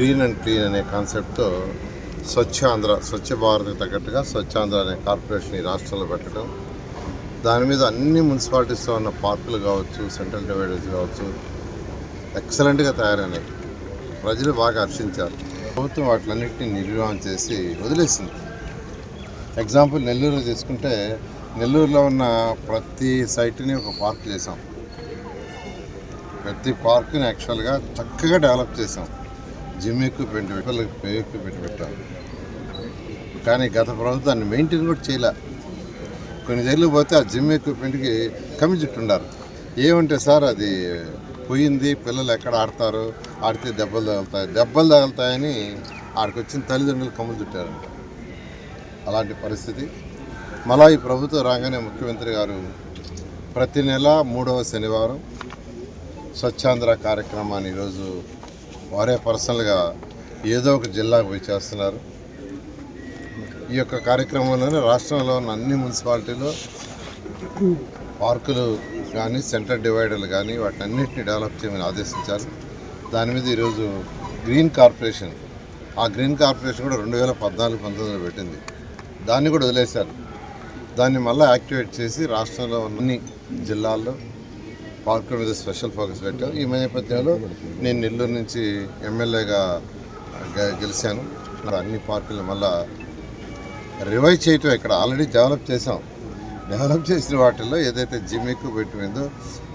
Green and clean అనే కాన్సెప్ట్తో స్వచ్ఛాంధ్ర స్వచ్ఛ భారత్కి తగ్గట్టుగా స్వచ్ఛ ఆంధ్ర అనే కార్పొరేషన్ ఈ రాష్ట్రంలో పెట్టడం. దాని మీద అన్ని మున్సిపాలిటీస్లో ఉన్న పార్కులు కావచ్చు సెంట్రల్ డివైడర్స్ కావచ్చు ఎక్సలెంట్గా తయారైనాయి ప్రజలు బాగా హర్షించారు. ప్రభుత్వం వాటిలన్నింటినీ నిర్వహణ చేసి వదిలేసింది. ఎగ్జాంపుల్ నెల్లూరు తీసుకుంటే నెల్లూరులో ఉన్న ప్రతి సైట్ని ఒక పార్క్ చేసాం ప్రతి పార్క్ని యాక్చువల్గా చక్కగా డెవలప్ చేసాం జిమ్ ఎక్విప్మెంట్ పిల్లలకి పే ఎక్విప్మెంట్ పెట్టాలి. కానీ గత ప్రభుత్వాన్ని మెయింటైన్ కూడా చేయలే. కొన్ని ఏళ్ళు పోతే ఆ జిమ్ ఎక్విప్మెంట్కి కమ్మి చుట్టుండారు ఏమంటే సార్ అది పోయింది పిల్లలు ఎక్కడ ఆడతారు? ఆడితే దెబ్బలు తగులుతాయి. దెబ్బలు తగులుతాయని ఆడికి వచ్చిన తల్లిదండ్రులు కమ్ములు చుట్టారంట అలాంటి పరిస్థితి. మళ్ళా ఈ ప్రభుత్వం రాగానే ముఖ్యమంత్రి గారు ప్రతి నెల మూడవ శనివారం స్వచ్ఛాంధ్ర కార్యక్రమాన్ని ఈరోజు వారే పర్సనల్గా ఏదో ఒక జిల్లాకు పోయి చేస్తున్నారు. ఈ యొక్క కార్యక్రమంలోనే రాష్ట్రంలో ఉన్న అన్ని మున్సిపాలిటీలో పార్కులు కానీ సెంటర్ డివైడర్లు కానీ వాటిని అన్నింటినీ డెవలప్ చేయమని ఆదేశించారు. దాని మీద ఈరోజు గ్రీన్ కార్పొరేషన్ ఆ గ్రీన్ కార్పొరేషన్ కూడా రెండు వేల పద్నాలుగు పంతొమ్మిదిలో పెట్టింది. దాన్ని కూడా వదిలేశారు. దాన్ని మళ్ళీ యాక్టివేట్ చేసి రాష్ట్రంలో ఉన్న అన్ని జిల్లాల్లో పార్కుల మీద స్పెషల్ ఫోకస్ పెట్టాం ఈ నేపథ్యంలో నేను నెల్లూరు నుంచి ఎమ్మెల్యేగా గెలిచాను. అన్ని పార్కులు మళ్ళా రివైవ్ చేయటం ఇక్కడ ఆల్రెడీ డెవలప్ చేసాం డెవలప్ చేసిన వాటిల్లో ఏదైతే జిమ్ ఎక్విప్మెంట్ ఉందో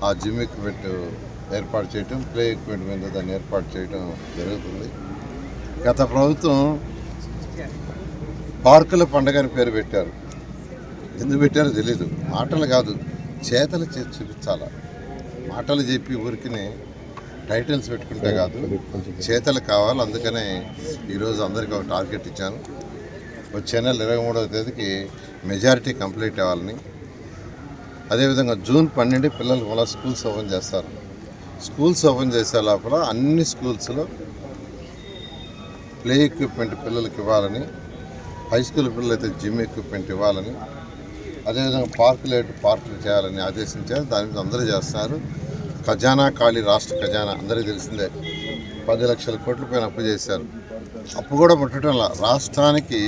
ఆ జిమ్ ఎక్విప్మెంట్ ఏర్పాటు చేయటం ప్లే ఎక్విప్మెంట్ మీద దాన్ని ఏర్పాటు చేయడం జరుగుతుంది. గత ప్రభుత్వం పార్కుల పండగని పేరు పెట్టారు. ఎందుకు పెట్టారో తెలీదు. ఆటలు కాదు. చేతలు చేసి చూపించాలా? మాటలు చెప్పి ఊరికినే టైటిల్స్ పెట్టుకుంటే కాదు. చేతలు కావాలి అందుకనే ఈరోజు అందరికీ ఒక టార్గెట్ ఇచ్చాను. వచ్చే నెల ఇరవై మూడవ తేదీకి మెజారిటీ కంప్లీట్ అవ్వాలని. అదేవిధంగా జూన్ పన్నెండు పిల్లలు మళ్ళీ స్కూల్స్ ఓపెన్ చేస్తారు. స్కూల్స్ ఓపెన్ చేసే లోపల అన్ని స్కూల్స్లో ప్లే ఎక్విప్మెంట్ పిల్లలకి ఇవ్వాలని హై స్కూల్ పిల్లలు అయితే జిమ్ ఎక్విప్మెంట్ ఇవ్వాలని అదేవిధంగా పార్కులు అయితే పార్కులు చేయాలని ఆదేశించారు. దాని మీద అందరూ చేస్తున్నారు. ఖజానా ఖాళీ రాష్ట్ర ఖజానా అందరికీ తెలిసిందే. పది లక్షల కోట్ల పైన అప్పు చేశారు. అప్పు కూడా ముట్టడంలా రాష్ట్రానికి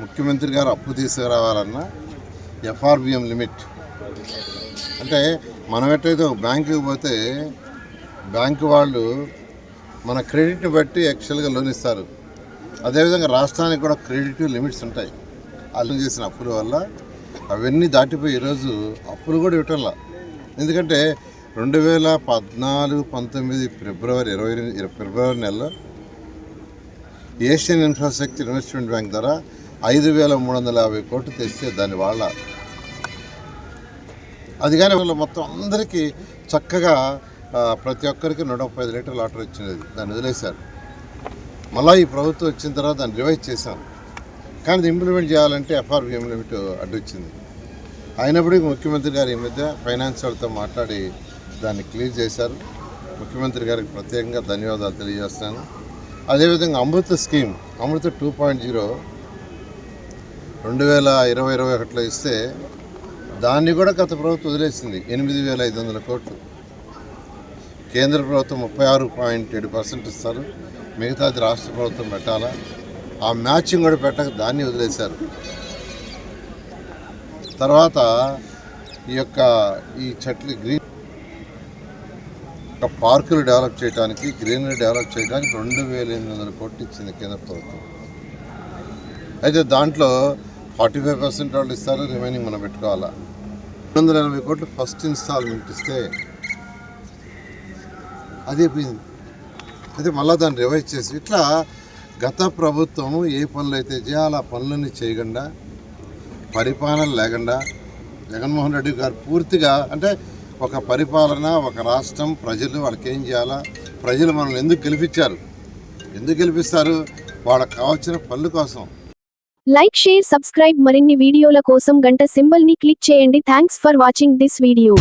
ముఖ్యమంత్రి గారు అప్పు తీసుకురావాలన్నా ఎఫ్ఆర్బిఎం లిమిట్. అంటే మనం ఎట్టయితే ఒక బ్యాంకుకి పోతే బ్యాంకు వాళ్ళు మన క్రెడిట్ని బట్టి యాక్చువల్గా లోన్ ఇస్తారు. అదేవిధంగా రాష్ట్రానికి కూడా క్రెడిట్ లిమిట్స్ ఉంటాయి. వాళ్ళు చేసిన అప్పుల వల్ల అవన్నీ దాటిపోయి ఈరోజు అప్పులు కూడా ఇవ్వటంలా. ఎందుకంటే రెండు వేల పద్నాలుగు పంతొమ్మిది ఫిబ్రవరి ఇరవై ఫిబ్రవరి నెలలో ఏషియన్ ఇన్ఫ్రాస్ట్రక్చర్ ఇన్వెస్ట్మెంట్ బ్యాంక్ ద్వారా ఐదు వేల మూడు వందల యాభై కోట్లు తెస్తే దాని వాళ్ళ. అది కానీ వాళ్ళు మొత్తం అందరికీ చక్కగా ప్రతి ఒక్కరికి నూట ముప్పై ఐదు లీటర్ వాటర్ వచ్చినది దాన్ని వదిలేశారు. మళ్ళీ ఈ ప్రభుత్వం వచ్చిన తర్వాత దాన్ని రివైజ్ చేశాను కానీ అది ఇంప్లిమెంట్ చేయాలంటే ఎఫ్ఆర్బిఎం లిమిట్ అడ్డొచ్చింది అయినప్పటికీ ముఖ్యమంత్రి గారు ఈ మధ్య ఫైనాన్స్ వాళ్ళతో మాట్లాడి దాన్ని క్లియర్ చేశారు. ముఖ్యమంత్రి గారికి ప్రత్యేకంగా ధన్యవాదాలు తెలియజేస్తాను. అదేవిధంగా Amrut scheme Amrut two point zero రెండు వేల ఇరవై ఇరవై ఒకటిలో ఇస్తే దాన్ని కూడా గత ప్రభుత్వం వదిలేసింది. ఎనిమిది వేల ఐదు వందల కోట్లు. కేంద్ర ప్రభుత్వం ముప్పై ఆరు పాయింట్ ఏడు పర్సెంట్ ఇస్తారు. మిగతాది రాష్ట్ర ప్రభుత్వం పెట్టాలా? ఆ మ్యాచింగ్ కూడా పెట్టక దాన్ని వదిలేశారు. తర్వాత ఈ యొక్క ఈ చెట్లు గ్రీన్ పార్కులు డెవలప్ చేయడానికి గ్రీనరీ డెవలప్ చేయడానికి రెండు వేల ఎనిమిది వందల కోట్లు ఇచ్చింది కేంద్ర ప్రభుత్వం. అయితే దాంట్లో ఫార్టీ ఫైవ్ పర్సెంట్ వాళ్ళు ఇస్తారు రిమైనింగ్ మనం పెట్టుకోవాలా? రెండు వందల ఎనభై కోట్లు ఫస్ట్ ఇన్స్టాల్మెంట్ ఇస్తే అది అయిపోయింది. అయితే మళ్ళీ దాన్ని రివైజ్ చేసి ఇట్లా గత ప్రభుత్వము ఏ పనులు అయితే చేయాలి ఆ పనులని చేయకుండా పరిపాలన లేకుండా జగన్మోహన్ రెడ్డి గారు పూర్తిగా అంటే ఒక పరిపాలన ఒక రాష్ట్రం ప్రజలు వాళ్ళకి ఏం చేయాలా ప్రజలు మనల్ని ఎందుకు గెలిపించారు? ఎందుకు గెలిపిస్తారు? వాళ్ళకి కావాల్సిన పనుల కోసం. లైక్ షేర్ సబ్స్క్రైబ్ మరిన్ని వీడియోల కోసం గంట సింబల్ని క్లిక్ చేయండి. Thanks for watching this video.